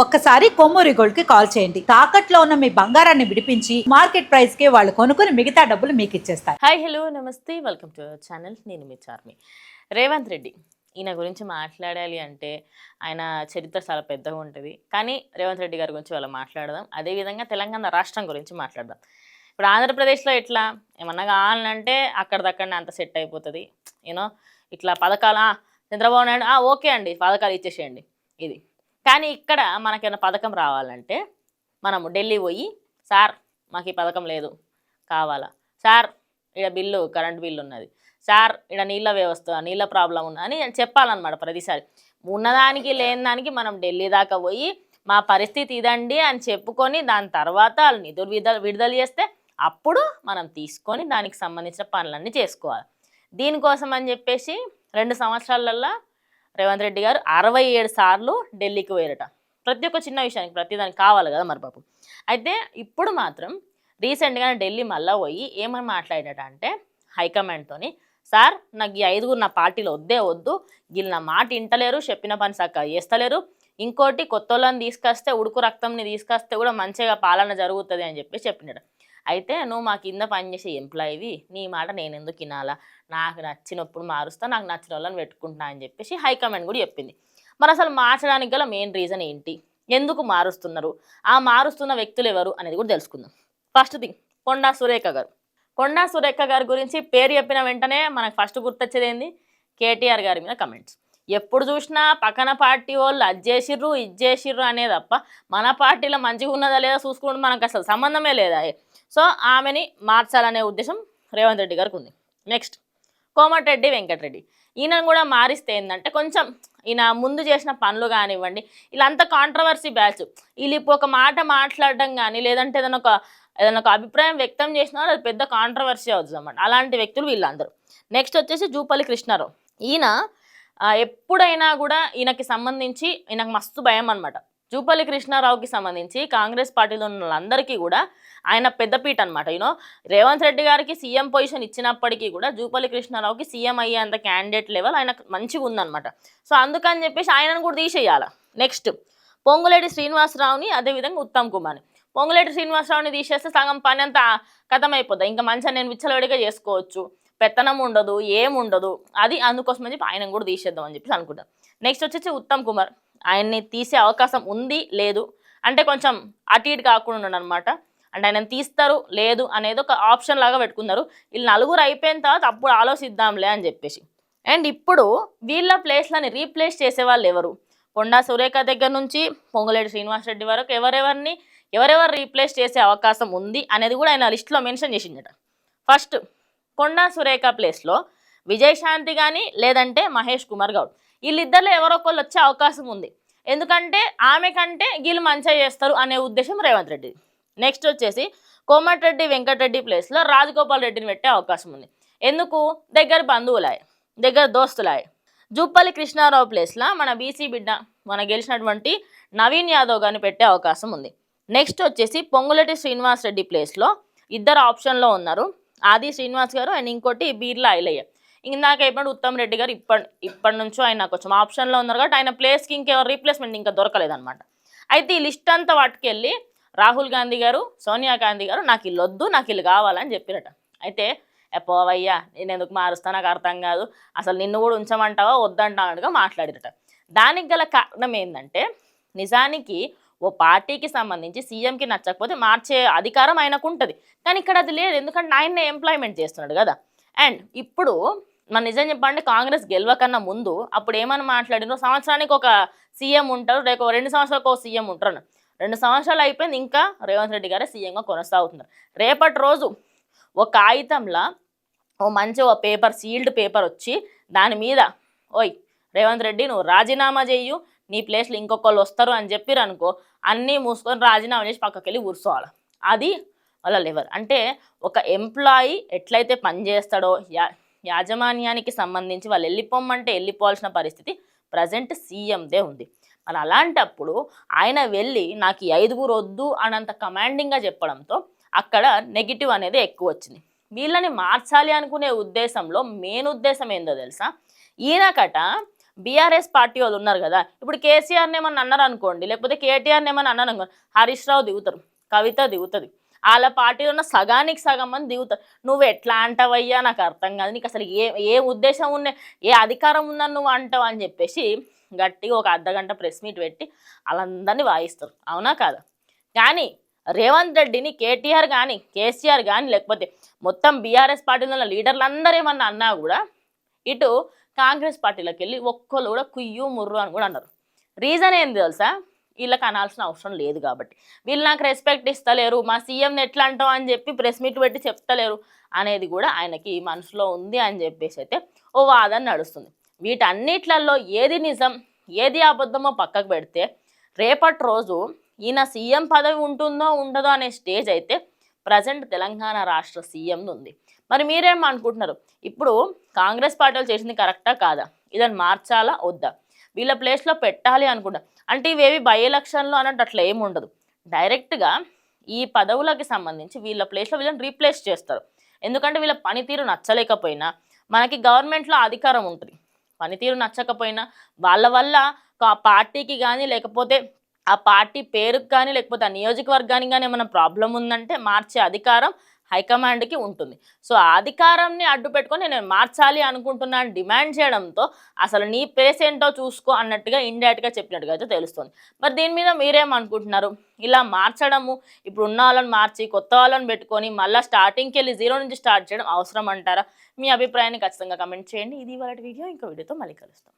ఒక్కసారి కొమ్మూరి గోల్డ్కి కాల్ చేయండి. తాకట్లో ఉన్న మీ బంగారాన్ని విడిపించి మార్కెట్ ప్రైస్కి వాళ్ళు కొనుక్కుని మిగతా డబ్బులు మీకు ఇచ్చేస్తారు. హాయ్ హలో నమస్తే. Welcome to our channel. నేను మీ చార్మి. రేవంత్ రెడ్డి ఈయన గురించి మాట్లాడాలి అంటే ఆయన చరిత్ర చాలా పెద్దగా ఉంటుంది. కానీ రేవంత్ రెడ్డి గారి గురించి వాళ్ళ మాట్లాడదాం. అదేవిధంగా తెలంగాణ రాష్ట్రం గురించి మాట్లాడదాం. ఇప్పుడు ఆంధ్రప్రదేశ్లో ఎట్లా? ఏమన్నా కావాలంటే అక్కడిదక్కడనే అంత సెట్ అయిపోతుంది. యూనో ఇట్లా పథకాలు చంద్రబాబు నాయుడు ఓకే అండి. పథకాలు ఇచ్చేసేయండి. ఇది. కానీ ఇక్కడ మనకైనా పథకం రావాలంటే మనము ఢిల్లీ పోయి సార్ మాకు ఈ పథకం లేదు కావాలా? సార్ ఇక్కడ బిల్లు కరెంట్ బిల్లు ఉన్నది. సార్ ఇక్కడ నీళ్ళ వ్యవస్థ నీళ్ళ ప్రాబ్లం ఉంది అని చెప్పాలన్నమాట ప్రతిసారి. ఉన్నదానికి లేని దానికి మనం ఢిల్లీ దాకా పోయి మా పరిస్థితి ఇదండి అని చెప్పుకొని దాని తర్వాత వాళ్ళు నిధులు విడుదల విడుదల చేస్తే అప్పుడు మనం తీసుకొని దానికి సంబంధించిన పనులన్నీ చేసుకోవాలి. దీనికోసం అని చెప్పేసి రెండు సంవత్సరాలల్లో రేవంత్ రెడ్డి గారు అరవై ఏడు సార్లు ఢిల్లీకి పోయారట. ప్రతి ఒక్క చిన్న విషయానికి ప్రతిదానికి కావాలి కదా మరి పాపం అయితే ఇప్పుడు మాత్రం రీసెంట్గా ఢిల్లీ మళ్ళా పోయి ఏమని మాట్లాడేట అంటే హైకమాండ్తోని సార్ నాకు ఈ ఐదుగురు నా పార్టీలో వద్దే వద్దు. వీళ్ళు నా మాట ఇంటలేరు చెప్పిన పని చక్కగా చేస్తలేరు. ఇంకోటి కొత్త వాళ్ళని తీసుకొస్తే ఉడుకు రక్తంని తీసుకొస్తే కూడా మంచిగా పాలన జరుగుతుంది అని చెప్పి చెప్పినాడు అయితే నువ్వు మా కింద పనిచేసే ఎంప్లాయీవి నీ మాట నేను ఎందుకు వినాలా? నాకు నచ్చినప్పుడు మారుస్తా నాకు నచ్చిన వాళ్ళని పెట్టుకుంటున్నా అని చెప్పేసి హైకమాండ్ కూడా చెప్పింది. మరి అసలు మార్చడానికి గల మెయిన్ రీజన్ ఏంటి? ఎందుకు మారుస్తున్నారు? ఆ మారుస్తున్న వ్యక్తులు ఎవరు అనేది కూడా తెలుసుకుందాం. ఫస్ట్ థింగ్ కొండా సురేఖ గారు. కొండా సురేఖ గారి గురించి పేరు చెప్పిన వెంటనే మనకు ఫస్ట్ గుర్తొచ్చేది ఏంది? కేటీఆర్ గారి మీద కమెంట్స్. ఎప్పుడు చూసినా పక్కన పార్టీ వాళ్ళు అది చేసిర్రు ఇది చేసిర్రు అనే తప్ప మన పార్టీలో మంచిగా ఉన్నదా లేదా చూసుకుంటే మనకు అసలు సంబంధమే లేదా? సో ఆమెని మార్చాలనే ఉద్దేశం రేవంత్ రెడ్డి గారికి ఉంది. నెక్స్ట్ కోమటిరెడ్డి వెంకటరెడ్డి. ఈయనను కూడా మారిస్తే ఏంటంటే కొంచెం ఈయన ముందు చేసిన పనులు కానివ్వండి వీళ్ళంతా కాంట్రవర్సీ బ్యాచ్ వీళ్ళు ఇప్పుడు ఒక మాట మాట్లాడడం కానీ లేదంటే ఏదైనా ఒక ఏదైనా ఒక అభిప్రాయం వ్యక్తం చేసినా అది పెద్ద కాంట్రవర్సీ అవుతుంది అన్నమాట. అలాంటి వ్యక్తులు వీళ్ళందరూ. నెక్స్ట్ వచ్చేసి జూపల్లి కృష్ణారావు. ఈయన ఎప్పుడైనా కూడా ఈయనకి సంబంధించి ఈయనకు మస్తు భయం అనమాట జూపల్లి కృష్ణారావుకి సంబంధించి కాంగ్రెస్ పార్టీలో ఉన్న వాళ్ళందరికీ కూడా ఆయన పెద్దపీట అనమాట యూనో రేవంత్ రెడ్డి గారికి సీఎం పొజిషన్ ఇచ్చినప్పటికీ కూడా జూపల్లి కృష్ణారావుకి సీఎం అయ్యేంత క్యాండిడేట్ లెవెల్ ఆయన మంచిగా ఉందన్నమాట. సో అందుకని చెప్పేసి ఆయనను కూడా తీసేయాలి. నెక్స్ట్ పొంగులేటి శ్రీనివాసరావుని అదేవిధంగా ఉత్తమ్ కుమార్ని. పొంగులేటి శ్రీనివాసరావుని తీసేస్తే సగం పని అంతా కథం ఇంకా మంచిగా నేను విచ్చలవిడిగా చేసుకోవచ్చు. పెత్తనం ఉండదు ఏముండదు అది అందుకోసం అని చెప్పి ఆయన కూడా తీసేద్దాం అని చెప్పి అనుకుంటాను. నెక్స్ట్ వచ్చేసి ఉత్తమ్ కుమార్. ఆయన్ని తీసే అవకాశం ఉంది లేదు. అంటే కొంచెం అటు ఇటు కాకుండా ఉన్నాడు అనమాట అంటే ఆయన తీస్తారు లేదు అనేది ఒక ఆప్షన్ లాగా పెట్టుకున్నారు. వీళ్ళు నలుగురు అయిపోయిన తర్వాత అప్పుడు ఆలోచిద్దాంలే అని చెప్పేసి. అండ్ ఇప్పుడు వీళ్ళ ప్లేస్లని రీప్లేస్ చేసే వాళ్ళు ఎవరు? కొండా సురేఖ దగ్గర నుంచి పొంగులేటి శ్రీనివాసరెడ్డి వరకు ఎవరెవరిని ఎవరెవరు రీప్లేస్ చేసే అవకాశం ఉంది అనేది కూడా ఆయన లిస్ట్లో మెన్షన్ చేసిందట ఫస్ట్ కొండా సురేఖ ప్లేస్లో విజయశాంతి కానీ లేదంటే మహేష్ కుమార్ గౌడ్. వీళ్ళిద్దరిలో ఎవరో ఒకళ్ళు వచ్చే అవకాశం ఉంది. ఎందుకంటే ఆమె కంటే వీళ్ళు మంచిగా చేస్తారు అనే ఉద్దేశం రేవంత్ రెడ్డి. నెక్స్ట్ వచ్చేసి కోమటిరెడ్డి వెంకటరెడ్డి ప్లేస్లో రాజగోపాల్ రెడ్డిని పెట్టే అవకాశం ఉంది. ఎందుకు? దగ్గర బంధువులాయ్ దగ్గర దోస్తులాయ్. జూపల్లి కృష్ణారావు ప్లేస్లో మన బీసీ బిడ్డ మన గెలిచినటువంటి నవీన్ యాదవ్ గారిని పెట్టే అవకాశం ఉంది. నెక్స్ట్ వచ్చేసి పొంగులటి శ్రీనివాస్ రెడ్డి ప్లేస్లో ఇద్దరు ఆప్షన్లో ఉన్నారు. ఆది శ్రీనివాస్ గారు అండ్ ఇంకోటి బీర్లా ఐలయ్య ఇందాక ఇప్పుడు ఉత్తమ్ రెడ్డి గారు ఇప్పటి ఇప్పటి నుంచో ఆయన కొంచెం ఆప్షన్లో ఉన్నారు కాబట్టి ఆయన ప్లేస్కి ఇంకెవరు రీప్లేస్మెంట్ ఇంకా దొరకలేదన్నమాట. అయితే ఈ లిస్ట్ అంతా వాటికెళ్ళి రాహుల్ గాంధీ గారు సోనియా గాంధీ గారు నాకు ఇల్లు వద్దు నాకు ఇల్లు కావాలని చెప్పిరట. అయితే ఎప్పవయ్యా నేను ఎందుకు మారుస్తా? నాకు అర్థం కాదు. అసలు నిన్ను కూడా ఉంచమంటావా? వద్దంటావుగా మాట్లాడిరట. దానికి గల కారణం ఏంటంటే నిజానికి ఓ పార్టీకి సంబంధించి సీఎంకి నచ్చకపోతే మార్చే అధికారం ఆయనకు ఉంటుంది. కానీ ఇక్కడ అది లేదు. ఎందుకంటే ఆయన్నే ఎంప్లాయ్మెంట్ చేస్తున్నాడు కదా. అండ్ ఇప్పుడు మన నిజం చెప్పండి కాంగ్రెస్ గెలవకన్నా ముందు అప్పుడు ఏమని మాట్లాడినో సంవత్సరానికి ఒక సీఎం ఉంటారు. లేక రెండు సంవత్సరాలకు ఒక సీఎం ఉంటారు రెండు సంవత్సరాలు అయిపోయింది ఇంకా రేవంత్ రెడ్డి గారే సీఎంగా కొనసాగుతున్నారు. రేపటి రోజు ఒక కాగితంలో ఓ మంచి ఓ పేపర్ సీల్డ్ పేపర్ వచ్చి దాని మీద ఓయ్ రేవంత్ రెడ్డి నువ్వు రాజీనామా చెయ్యు నీ ప్లేస్లో ఇంకొకళ్ళు వస్తారు అని చెప్పిరు అనుకో అన్నీ మూసుకొని రాజీనామా చేసి పక్కకి వెళ్ళి కూర్చోవాలి అది వాళ్ళ లెవర్ అంటే ఒక ఎంప్లాయీ ఎట్లయితే పనిచేస్తాడో యా యాజమాన్యానికి సంబంధించి వాళ్ళు వెళ్ళిపోమంటే వెళ్ళిపోవాల్సిన పరిస్థితి ప్రజెంట్ సీఎందే ఉంది. మరి అలాంటప్పుడు ఆయన వెళ్ళి నాకు ఈ ఐదుగురు వద్దు అనంత కమాండింగ్గా చెప్పడంతో అక్కడ నెగిటివ్ అనేది ఎక్కువ వచ్చింది. వీళ్ళని మార్చాలి అనుకునే ఉద్దేశంలో మెయిన్ ఉద్దేశం ఏందో తెలుసా? ఈయనకట బీఆర్ఎస్ పార్టీ వాళ్ళు ఉన్నారు కదా. ఇప్పుడు కేసీఆర్ని ఏమన్నా అన్నారు అనుకోండి లేకపోతే కేటీఆర్ని ఏమన్నా అన్నారు అనుకోండి హరీష్ రావు దిగుతారు కవిత దిగుతుంది. వాళ్ళ పార్టీలో ఉన్న సగానికి సగం మంది దిగుతారు. నువ్వు ఎట్లా అంటావయ్యా? నాకు అర్థం కాదు. నీకు అసలు ఏ ఏ ఉద్దేశం ఉన్న ఏ అధికారం ఉందని నువ్వు అంటావు అని చెప్పేసి గట్టిగా ఒక అర్ధగంట ప్రెస్ మీట్ పెట్టి వాళ్ళందరినీ వాయిస్తారు. అవునా కాదా? కానీ రేవంత్ రెడ్డిని కేటీఆర్ కానీ కేసీఆర్ కానీ లేకపోతే మొత్తం బీఆర్ఎస్ పార్టీలో ఉన్న లీడర్లందరూ ఏమన్నా అన్నా కూడా ఇటు కాంగ్రెస్ పార్టీలోకి వెళ్ళి ఒక్కళ్ళు కూడా కుయ్యు ముర్రు అని కూడా అన్నారు. రీజన్ ఏంది తెలుసా? వీళ్ళకి అనాల్సిన అవసరం లేదు కాబట్టి. వీళ్ళు నాకు రెస్పెక్ట్ ఇస్తలేరు మా సీఎంని ఎట్లా అంటాం అని చెప్పి ప్రెస్ మీట్ పెట్టి చెప్తలేరు అనేది కూడా ఆయనకి మనసులో ఉంది అని చెప్పేసి అయితే ఓ వాదన నడుస్తుంది. వీటన్నిట్లలో ఏది నిజం ఏది అబద్ధమో పక్కకు పెడితే రేపటి రోజు ఈయన సీఎం పదవి ఉంటుందో ఉండదో అనే స్టేజ్ అయితే ప్రజెంట్ తెలంగాణ రాష్ట్ర సీఎం ఉంది. మరి మీరేం అనుకుంటున్నారు? ఇప్పుడు కాంగ్రెస్ పార్టీలు చేసింది కరెక్టా కాదా? ఇదని మార్చాలా వద్దా? వీళ్ళ ప్లేస్లో పెట్టాలి అనుకుంటా అంటే ఇవేవి బై ఎలక్షన్లో అన్నట్టు అట్లా ఏమి ఉండదు. డైరెక్ట్గా ఈ పదవులకి సంబంధించి వీళ్ళ ప్లేస్లో వీళ్ళని రీప్లేస్ చేస్తారు. ఎందుకంటే వీళ్ళ పనితీరు నచ్చలేకపోయినా మనకి గవర్నమెంట్లో అధికారం ఉంటుంది. పనితీరు నచ్చకపోయినా వాళ్ళ వల్ల పార్టీకి కానీ లేకపోతే ఆ పార్టీ పేరుకు కానీ లేకపోతే ఆ నియోజకవర్గానికి కానీ ఏమైనా ప్రాబ్లం ఉందంటే మార్చే అధికారం హైకమాండ్కి ఉంటుంది. సో ఆ అధికారాన్ని అడ్డు పెట్టుకొని నేను మార్చాలి అనుకుంటున్నాను డిమాండ్ చేయడంతో అసలు నీ ప్లేస్ ఏంటో చూసుకో అన్నట్టుగా ఇండైరెక్ట్గా చెప్పినట్టుగా అయితే తెలుస్తుంది. మరి దీని మీద మీరేమనుకుంటున్నారు? ఇలా మార్చడము ఇప్పుడు ఉన్న వాళ్ళని మార్చి కొత్త వాళ్ళని పెట్టుకొని మళ్ళీ స్టార్టింగ్కి వెళ్ళి జీరో నుంచి స్టార్ట్ చేయడం అవసరం అంటారా? మీ అభిప్రాయాన్ని ఖచ్చితంగా కమెంట్ చేయండి. ఇది వాళ్ళ వీడియో. ఇంకో వీడియోతో మళ్ళీ కలుస్తాం.